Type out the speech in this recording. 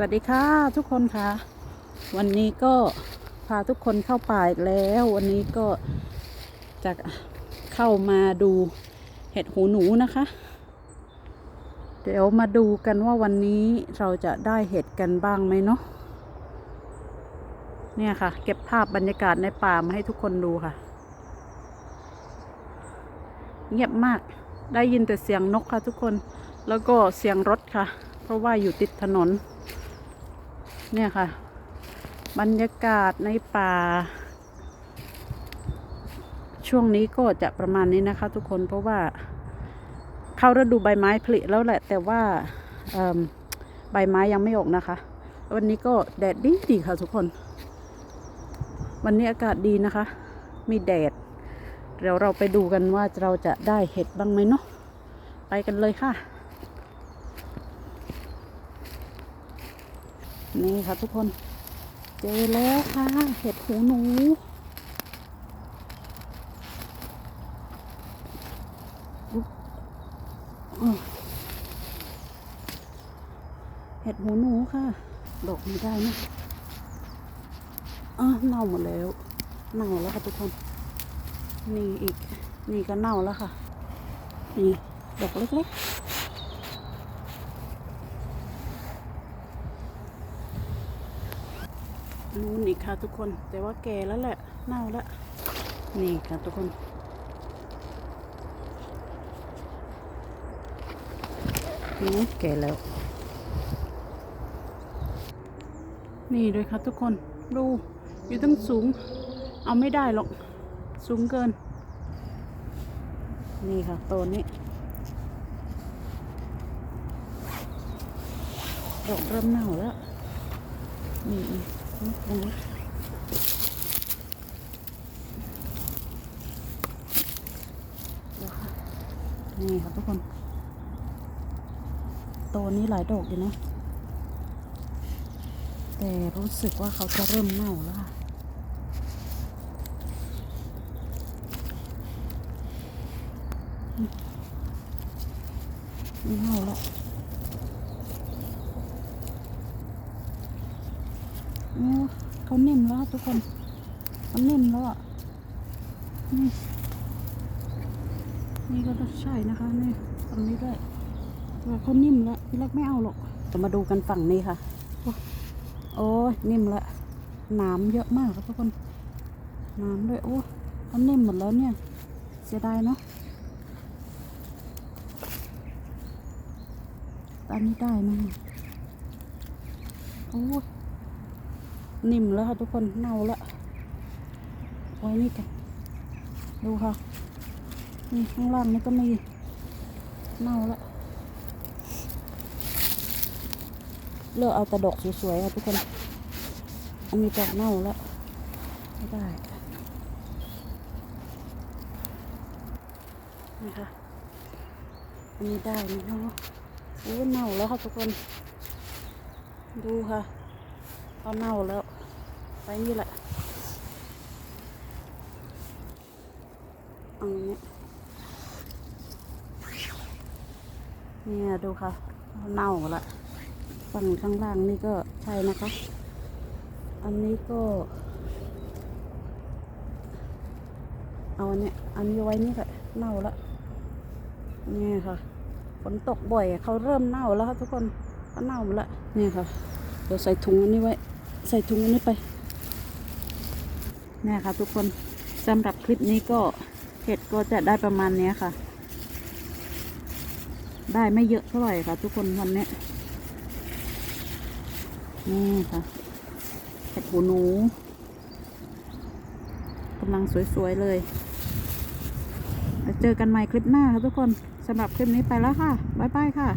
สวัสดีค่ะทุกคนค่ะ วันนี้ก็พาทุกคนเข้าป่าอีกแล้ว วันนี้ก็จะเข้ามาดูเห็ดหูหนูนะคะ เดี๋ยวมาดูกันว่าวันนี้เราจะได้เห็ดกันบ้างไหมเนาะเนี่ยค่ะ เก็บภาพบรรยากาศในป่ามาให้ทุกคนดูค่ะ เงียบมากได้ยินแต่เสียงนกค่ะทุกคนแล้วก็เสียงรถค่ะ เพราะว่าอยู่ติดถนน เนี่ยค่ะ บรรยากาศในป่า ช่วงนี้ก็จะประมาณนี้นะคะ ทุกคนเพราะว่า เข้าฤดูใบไม้ผลิแล้วแหละ แต่ว่าใบไม้ยังไม่ออกนะคะ วันนี้ก็แดดดีดีค่ะทุกคน วันนี้อากาศดีนะคะ มีแดด เดี๋ยวเราไปดูกันว่าเราจะได้เห็ดบ้างไหมเนาะไปกันเลยค่ะ นี่ค่ะทุกคน เจอแล้วค่ะ เห็ดหูหนู เห็ดหูหนูค่ะ ดอกไม่ได้นะอะเน่าหมดแล้ว เน่าแล้วค่ะทุกคน นี่อีก นี่ก็เน่าแล้วค่ะ นี่ ดอกเล็กๆ นู่นอีกค่ะทุกคน แต่ว่าแก่แล้วแหละ เน่าแล้ว นี่ค่ะทุกคน นี่แก่แล้ว นี่เลยค่ะทุกคน ดู อยู่ตั้งสูง เอาไม่ได้หรอก สูงเกิน นี่ค่ะตัวนี้ดอกเริ่มเน่าแล้ว นี่ นี่ตรงนี้เดี๋ยวค่ะทุกคนตัวนี้หลายดอกอยู่นะ แต่รู้สึกว่าเขาจะเริ่มเน่าแล้วค่ะไม่เน่าแล้วโอ้ เขาเนิ่มแล้วทุกคนเขาเนิ่มแล้วอะนี่นี่ก็ใช่นะคะนี่ตรงนี้ด้วยแต่เขานิ่มแล้วพี่เล็กไม่เอาหรอกจะมาดูกันฝั่งนี้ค่ะ โอ้ยนิ่มละนามเยอะมากครับทุกคนนามด้วยโอ้เขานิ่มหมดแล้วเนี่ยเสียดายเนาะอันนี้ได้ไหมโอ้ย นิ่มแล้วค่ะทุกคนเน่าแล้วไว้นี่กันดูค่ะนี่ข้างล่างนี่ก็มีเน่าแล้วเลือกเอาแต่ดอกสวยๆค่ะทุกคน อันนี้ดอกเน่าแล้วไม่ได้นี่ค่ะอันนี้ได้ไหมเนาะโอ้เน่าแล้วค่ะทุกคน ดูค่ะ เขาเน่าแล้วไปนี่แหละอันนี้เนี่ยดูค่ะเขาเน่าละฝั่งข้างล่างนี่ก็ใช่นะคะ อันนี้ก็ เอาอันนี้อันนี้ไว้นี่แหละเน่าละนี่ค่ะฝนตกบ่อยเขาเริ่มเน่าแล้วค่ะทุกคนเขาเน่าหมดละนี่ค่ะเดี๋ยวใส่ถุงอันนี้ไว้ ใส่ถุงอันนี้ไปนี่ค่ะทุกคนสำหรับคลิปนี้ก็เห็ดก็จะได้ประมาณนี้ค่ะ ได้ไม่เยอะเท่าไหร่ค่ะ ทุกคนวันนี้นี่ค่ะเห็ดหูหนูกำลังสวยๆเลยเจอกันใหม่คลิปหน้าค่ะทุกคนสำหรับคลิปนี้ไปแล้วค่ะ บ๊ายบายค่ะ